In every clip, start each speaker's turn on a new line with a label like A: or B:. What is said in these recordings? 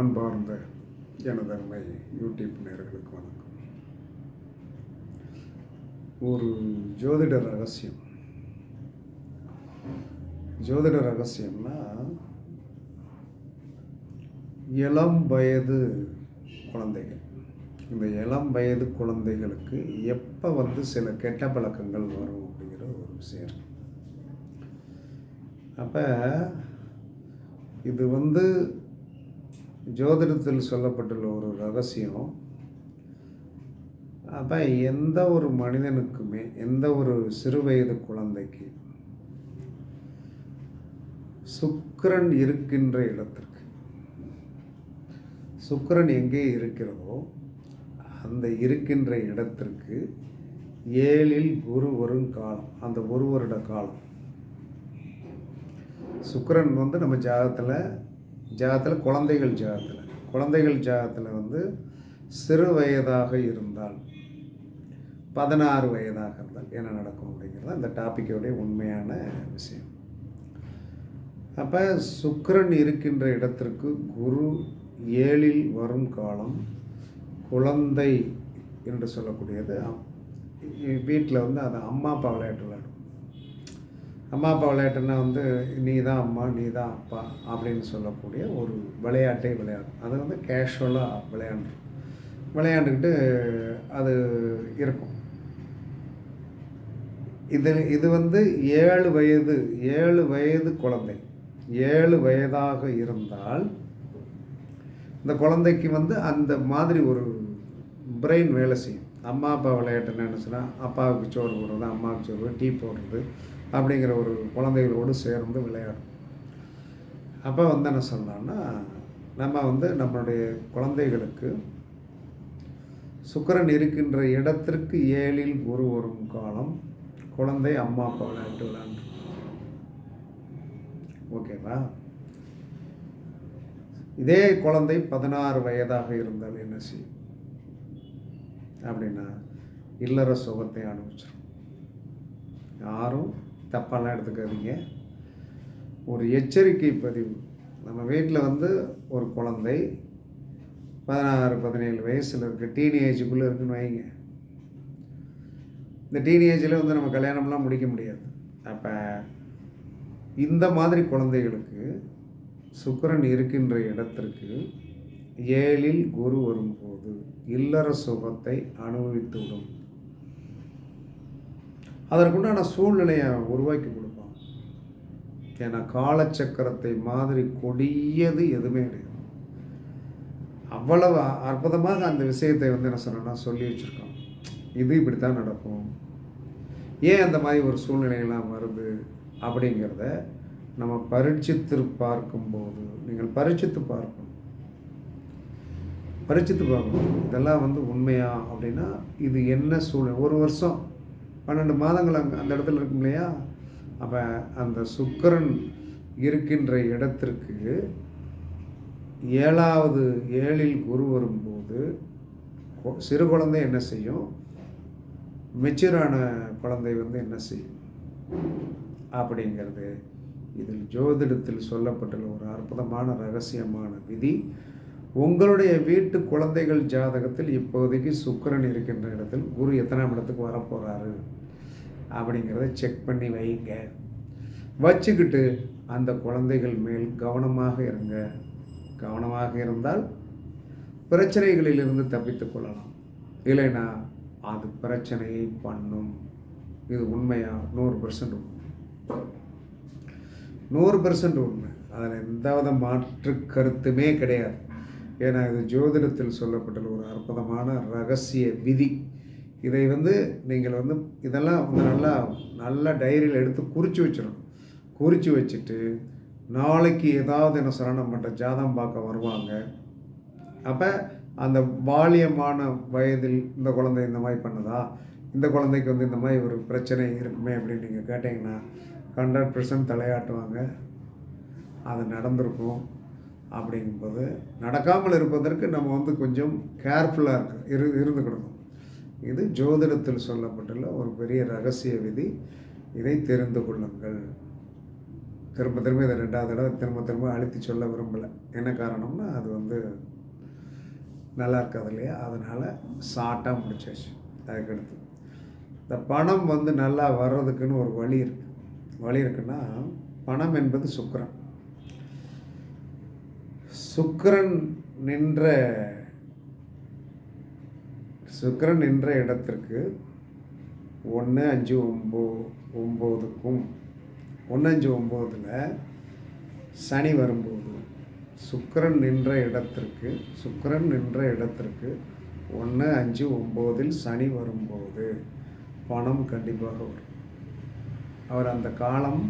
A: அன்பார்ந்த எனதருமை யூடியூப் நேர்களுக்கு வணக்கம். ஒரு ஜோதிட ரகசியம். ஜோதிட ரகசியம்னா இளம் வயது குழந்தைகள். இந்த இளம் வயது குழந்தைகளுக்கு எப்போ வந்து சில கெட்ட பழக்கங்கள் வரும் அப்படிங்கிற ஒரு விஷயம் அப்போ இது வந்து ஜோதிடத்தில் சொல்லப்பட்டுள்ள ஒரு ரகசியம் அப்போ எந்த ஒரு மனிதனுக்குமே எந்த ஒரு சிறு வயது குழந்தைக்கு சுக்கரன் இருக்கின்ற இடத்திற்கு சுக்கரன் எங்கே இருக்கிறதோ அந்த இருக்கின்ற இடத்திற்கு ஏழில் குரு வரும் காலம் அந்த ஒரு வருட காலம். சுக்கரன் வந்து நம்ம ஜாதகத்தில் ஜாதத்தில் குழந்தைகள் ஜாதத்தில் குழந்தைகள் ஜாதத்தில் வந்து சிறு வயதாக இருந்தால் பதினாறு வயதாக இருந்தால் என்ன நடக்கும் அப்படிங்கிறது அந்த டாப்பிக்கோடைய உண்மையான விஷயம். அப்போ சுக்கரன் இருக்கின்ற இடத்திற்கு குரு ஏழில் வரும் காலம் குழந்தை என்று சொல்லக்கூடியது. வீட்டில் வந்து அது அம்மா அப்பா விளையாட்டு விளையாடும் அம்மா அப்பா விளையாட்டுன்னா வந்து நீ தான் அம்மா நீ தான் அப்பா அப்படின்னு சொல்லக்கூடிய ஒரு விளையாட்டை விளையாடும் அது வந்து கேஷுவலாக விளையாண்டு விளையாண்டுக்கிட்டு அது இருக்கும். இது இது வந்து ஏழு வயது ஏழு வயது குழந்தை. ஏழு வயதாக இருந்தால் இந்த குழந்தைக்கு வந்து அந்த மாதிரி ஒரு பிரெயின் வேலை செய்யும். அம்மா அப்பா விளையாட்டு நினச்சினா அப்பாவுக்கு சோறு போடுறது அம்மாவுக்கு சோறு டீ போடுறது அப்படிங்கிற ஒரு குழந்தைகளோடு சேர்ந்து விளையாடும். அப்போ வந்து என்ன சொன்னான்னா நம்ம வந்து நம்மளுடைய குழந்தைகளுக்கு சுக்கிரன் இருக்கின்ற இடத்திற்கு ஏழில் குரு வரும் காலம் குழந்தை அம்மா அப்பா விளையாட்டு விளையாண்டு. ஓகேவா? இதே குழந்தை பதினாறு வயதாக இருந்தால் என்ன செய்யும்? அப்படின்னா இல்லற சுகத்தை அனுபவிச்சிடும் யாரும் தப்பாலாம் எடுத்துக்காதீங்க. ஒரு எச்சரிக்கை பதிவு. நம்ம வீட்டில் வந்து ஒரு குழந்தை பதினாறு பதினேழு வயசில் இருக்குது டீனேஜுக்குள்ளே இருக்குன்னு வைங்க. இந்த டீனேஜில் வந்து நம்ம கல்யாணம்லாம் முடிக்க முடியாது. அப்போ இந்த மாதிரி குழந்தைகளுக்கு சுக்கரன் இருக்கின்ற இடத்திற்கு ஏழில் குரு வரும்போது இல்லற சுகத்தை அனுபவித்துவிடும் அதற்குண்டான சூழ்நிலையை உருவாக்கி கொடுப்பான். ஏன்னா காலச்சக்கரத்தை மாதிரி கொடியது எதுவுமே கிடையாது. அவ்வளவு அற்புதமாக அந்த விஷயத்தை வந்து என்ன சொன்னோன்னா சொல்லி வச்சுருக்கோம் இது இப்படி தான் நடக்கும். ஏன் அந்த மாதிரி ஒரு சூழ்நிலையெல்லாம் வருது அப்படிங்கிறத நம்ம பரீட்சித்து பார்க்கும்போது நீங்கள் பரீட்சித்து பார்க்கணும். பரீட்சித்து பார்க்கணும். இதெல்லாம் வந்து உண்மையா அப்படின்னா இது என்ன சூழ்நிலை? ஒரு வருஷம் பன்னெண்டு மாதங்கள் அங்கே அந்த இடத்துல இருக்கும் இல்லையா? அப்போ அந்த சுக்கிரன் இருக்கின்ற இடத்திற்கு ஏழாவது ஏழில் குரு வரும்போது கொ- சிறு குழந்தை என்ன செய்யும்? மெச்சூரான குழந்தை வந்து என்ன செய்யும்? அப்படிங்கிறது இதில் ஜோதிடத்தில் சொல்லப்பட்டுள்ள ஒரு அற்புதமான ரகசியமான விதி. உங்களுடைய வீட்டு குழந்தைகள் ஜாதகத்தில் இப்போதைக்கு சுக்கிரன் இருக்கின்ற இடத்தில் குரு எத்தனாம் இடத்துக்கு வரப்போகிறாரு அப்படிங்கிறத செக் பண்ணி வைங்க. வச்சுக்கிட்டு அந்த குழந்தைகள் மேல் கவனமாக இருங்க. கவனமாக இருந்தால் பிரச்சனைகளிலிருந்து தப்பித்து கொள்ளலாம். இல்லைன்னா அது பிரச்சனையை பண்ணும். இது உண்மையாக நூறு பர்சன்ட் உண்மை. நூறு பர்சன்ட் உண்மை. அதில் எந்தவித மாற்று கருத்துமே கிடையாது. ஏன்னா இது ஜோதிடத்தில் சொல்லப்பட்டுள்ள ஒரு அற்புதமான ரகசிய விதி. இதை வந்து நீங்கள் வந்து இதெல்லாம் வந்து நல்லா நல்லா டைரியில் எடுத்து குறித்து வச்சிடணும். குறித்து வச்சுட்டு நாளைக்கு ஏதாவது என்ன சொன்னால் நம்மகிட்ட ஜாதகம் பார்க்க வருவாங்க. அப்போ அந்த பாலியமான வயதில் இந்த குழந்தை இந்த மாதிரி பண்ணுதா? இந்த குழந்தைக்கு வந்து இந்த மாதிரி ஒரு பிரச்சனை இருக்குமே அப்படின்னு நீங்கள் கேட்டிங்கன்னா ஹண்ட்ரட் பர்சன்ட் தலையாட்டுவாங்க. அது நடந்திருக்கும் அப்படிங்கும்போது நடக்காமல் இருப்பதற்கு நம்ம வந்து கொஞ்சம் கேர்ஃபுல்லாக இருக்கு இரு இருந்துக்கிடணும். இது ஜோதிடத்தில் சொல்லப்பட்டுள்ள ஒரு பெரிய ரகசிய விதி. இதை தெரிந்து கொள்ளுங்கள். திரும்ப திரும்ப இதை ரெண்டாவது தடவை திரும்ப திரும்ப அழுத்தி சொல்ல விரும்பலை. என்ன காரணம்னா அது வந்து நல்லா இருக்காது இல்லையா? அதனால் ஷார்ட்டாக முடிச்சாச்சு. அதுக்கடுத்து இந்த பணம் வந்து நல்லா வர்றதுக்குன்னு ஒரு வழி இருக்குது வழி இருக்குன்னா பணம் என்பது சுக்கரன். சுக்கரன் நின்ற சுக்கரன் நின்ற இடத்திற்கு ஒன்று அஞ்சு ஒம்போ ஒம்போதுக்கும் ஒன்று அஞ்சு ஒம்போதில் சனி வரும்போது சுக்கரன் நின்ற இடத்திற்கு சுக்கரன் நின்ற இடத்திற்கு ஒன்று அஞ்சு ஒம்போதில் சனி வரும்போது பணம் கண்டிப்பாக வரும். அவர் அந்த காலம்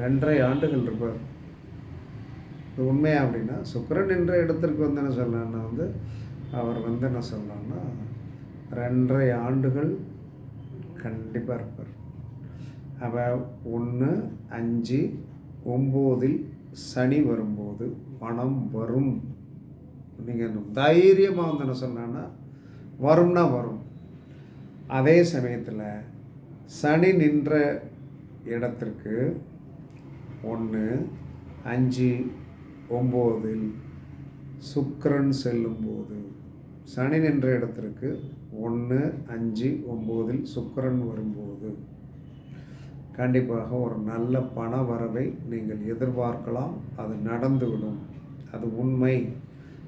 A: ரெண்டரை ஆண்டுகள் இருப்பார். இது உண்மையா அப்படின்னா சுக்கரன் நின்ற இடத்திற்கு வந்து என்ன சொல்லலாம்னா வந்து அவர் வந்து என்ன சொல்லலாம்னா ரெண்டரை ஆண்டுகள் கண்டிப்பாக இருப்பார். அவள் ஒன்று அஞ்சு ஒம்போதில் சனி வரும்போது பணம் வரும். நீங்கள் தைரியமாக வந்து என்ன சொன்னான்னா வரும்னா வரும். அதே சமயத்தில் சனி நின்ற இடத்திற்கு ஒன்று அஞ்சு ஒம்போதில் சுக்கரன் செல்லும்போது சனி நின்ற இடத்திற்கு ஒன்று அஞ்சு ஒம்போதில் சுக்கரன் வரும்போது. கண்டிப்பாக ஒரு நல்ல பண வரவை நீங்கள் எதிர்பார்க்கலாம் அது நடந்துவிடும். அது உண்மை.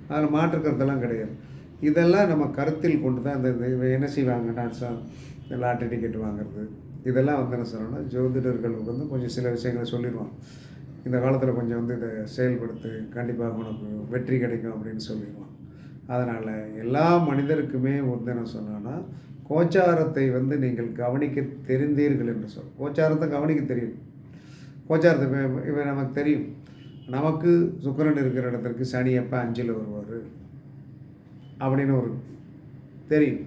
A: அதில் மாற்றுக்கிறதெல்லாம் கிடையாது. இதெல்லாம் நம்ம கருத்தில் கொண்டு தான் இந்த என்ன செய்வாங்க டான்ஸாக இந்த லாட்டரி டிக்கெட் வாங்குறது. இதெல்லாம் வந்து என்ன சொல்லணும்னா ஜோதிடர்கள் வந்து கொஞ்சம் சில விஷயங்களை சொல்லிடுவான் இந்த காலத்தில் கொஞ்சம் வந்து இதை செயல்படுத்து கண்டிப்பாக உனக்கு வெற்றி கிடைக்கும் அப்படின்னு சொல்லிடுவான் அதனால் எல்லா மனிதருக்குமே வந்து என்ன சொன்னோன்னா கோச்சாரத்தை வந்து நீங்கள் கவனிக்க தெரிந்தீர்கள் என்று சொல். கோச்சாரத்தை கவனிக்க தெரியும். கோச்சாரத்தை இப்ப- நமக்கு தெரியும். நமக்கு சுக்கரன் இருக்கிற இடத்திற்கு சனி எப்போ அஞ்சில் வருவார். அப்படின்னு ஒரு தெரியும்.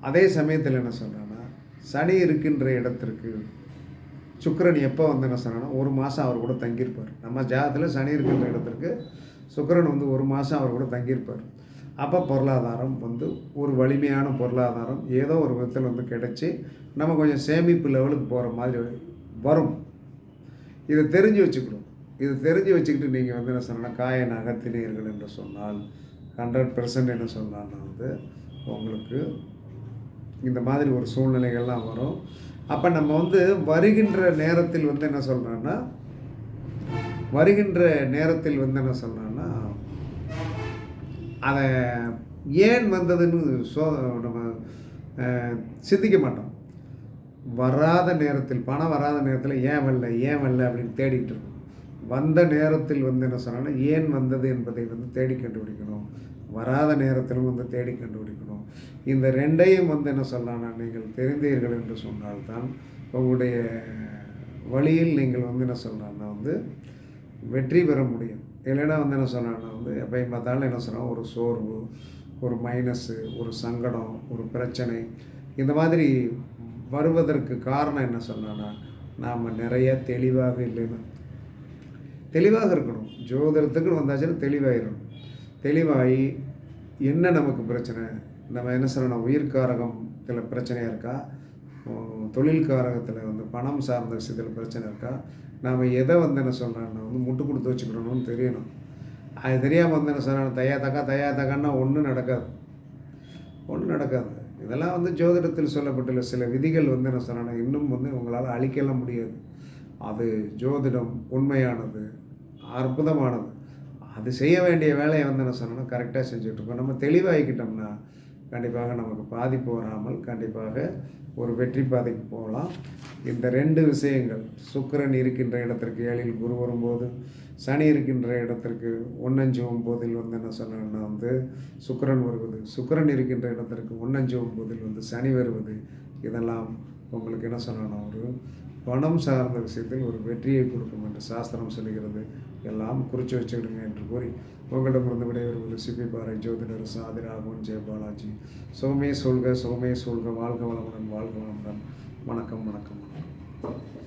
A: அதே சமயத்தில் என்ன சொல்கிறேன்னா சனி இருக்கின்ற இடத்திற்கு சுக்கரன் எப்போ வந்து என்ன சொன்னால் ஒரு மாதம் அவர் கூட தங்கியிருப்பார். நம்ம ஜாதத்தில் சனி இருக்கின்ற இடத்திற்கு சுக்கரன் வந்து ஒரு மாதம் அவர் கூட தங்கியிருப்பார். அப்போ பொருளாதாரம் வந்து ஒரு வலிமையான பொருளாதாரம் ஏதோ ஒரு விதத்தில் வந்து கிடைச்சி நம்ம கொஞ்சம் சேமிப்பு லெவலுக்கு போகிற மாதிரி வரும். இதை தெரிஞ்சு வச்சுக்கணும். இது தெரிஞ்சு வச்சுக்கிட்டு நீங்கள் வந்து என்ன சொன்னால் காய நகர்த்தினீர்கள் என்று சொன்னால் ஹண்ட்ரட் பெர்சன்ட் என்ன சொன்னால் வந்து உங்களுக்கு இந்த மாதிரி ஒரு சூழ்நிலைகள்லாம் வரும். அப்போ நம்ம வந்து வருகின்ற நேரத்தில் வந்து என்ன சொல்கிறோன்னா வருகின்ற நேரத்தில் வந்து என்ன சொல்கிறேன்னா அதை ஏன் வந்ததுன்னு சோ நம்ம சிந்திக்க மாட்டோம். வராத நேரத்தில் பணம் வராத நேரத்தில் ஏன் வரல ஏன் வரல அப்படின்னு தேடிட்டு இருக்கோம். வந்த நேரத்தில் வந்து என்ன சொன்னோன்னா ஏன் வந்தது என்பதை வந்து தேடி கண்டுபிடிக்கணும். வராத நேரத்திலும் வந்து தேடி கண்டுபிடிக்கணும். இந்த ரெண்டையும் வந்து என்ன சொல்லலாம்னா நீங்கள் தெரிந்தீர்கள் என்று சொன்னால்தான் உங்களுடைய வழியில் நீங்கள் வந்து என்ன சொல்லலாம்னா வந்து வெற்றி பெற முடியும். இல்லைன்னா வந்து என்ன சொன்னான்னா வந்து எப்பயும் பார்த்தாலும் என்ன சொன்னால் ஒரு சோர்வு ஒரு மைனஸு ஒரு சங்கடம் ஒரு பிரச்சனை இந்த மாதிரி வருவதற்கு காரணம் என்ன சொன்னான்னா நாம் நிறைய தெளிவாக இல்லைன்னு. தெளிவாக இருக்கணும். ஜோதிடத்துக்குன்னு வந்தாச்சுன்னா தெளிவாயிடணும் தெளிவாகி என்ன நமக்கு பிரச்சனை? நம்ம என்ன சொல்லணும் உயிர்காரகத்தில் பிரச்சனையாக இருக்கா? தொழில் காரகத்தில் வந்து பணம் சார்ந்த விஷயத்தில் பிரச்சனை இருக்கா? நாம் எதை வந்து என்ன சொல்கிறேன்னா வந்து முட்டு கொடுத்து வச்சுக்கணும்னு தெரியணும். அது தெரியாமல் வந்து என்ன சொல்கிறேன் தையா தக்கா தையா தக்கான்னா ஒன்றும் நடக்காது. ஒன்றும் நடக்காது. இதெல்லாம் வந்து ஜோதிடத்தில் சொல்லப்பட்டுள்ள சில விதிகள் வந்து என்ன சொன்னா இன்னும் வந்து உங்களால் அழிக்கலாம் முடியாது. அது ஜோதிடம் உண்மையானது அற்புதமானது. அது செய்ய வேண்டிய வேலையை வந்து என்ன சொன்னோன்னா கரெக்டாக செஞ்சுட்ருக்கோம் நம்ம தெளிவாகிக்கிட்டோம்னா கண்டிப்பாக நமக்கு பாதிப்பு வராமல் கண்டிப்பாக ஒரு வெற்றி பாதைக்கு போகலாம். இந்த ரெண்டு விஷயங்கள் சுக்கரன் இருக்கின்ற இடத்திற்கு ஏழில் குரு வரும்போது சனி இருக்கின்ற இடத்திற்கு ஒன்னஞ்சு ஒம்போதில் வந்து என்ன சொன்னோன்னா வந்து சுக்கரன் வருவது சுக்கரன் இருக்கின்ற இடத்திற்கு ஒன்னஞ்சு ஒம்போதில் வந்து சனி வருவது இதெல்லாம் உங்களுக்கு என்ன சொல்லணும்? ஒரு பணம் சார்ந்த விஷயத்தில் ஒரு வெற்றியை கொடுக்கும் என்று சாஸ்திரம் சொல்லுகிறது. எல்லாம் குறித்து வச்சுக்கிடுங்க என்று கூறி உங்களிடமிருந்து விடைபெறுவது சிபி பாறை ஜோதிடர் சாதி ராகவன் ஜெயபாலாஜி சோமே சொல்க சோமே சொல்க வாழ்க வளமுடன் வாழ்க வளமுடன். வணக்கம் வணக்கம் வணக்கம்.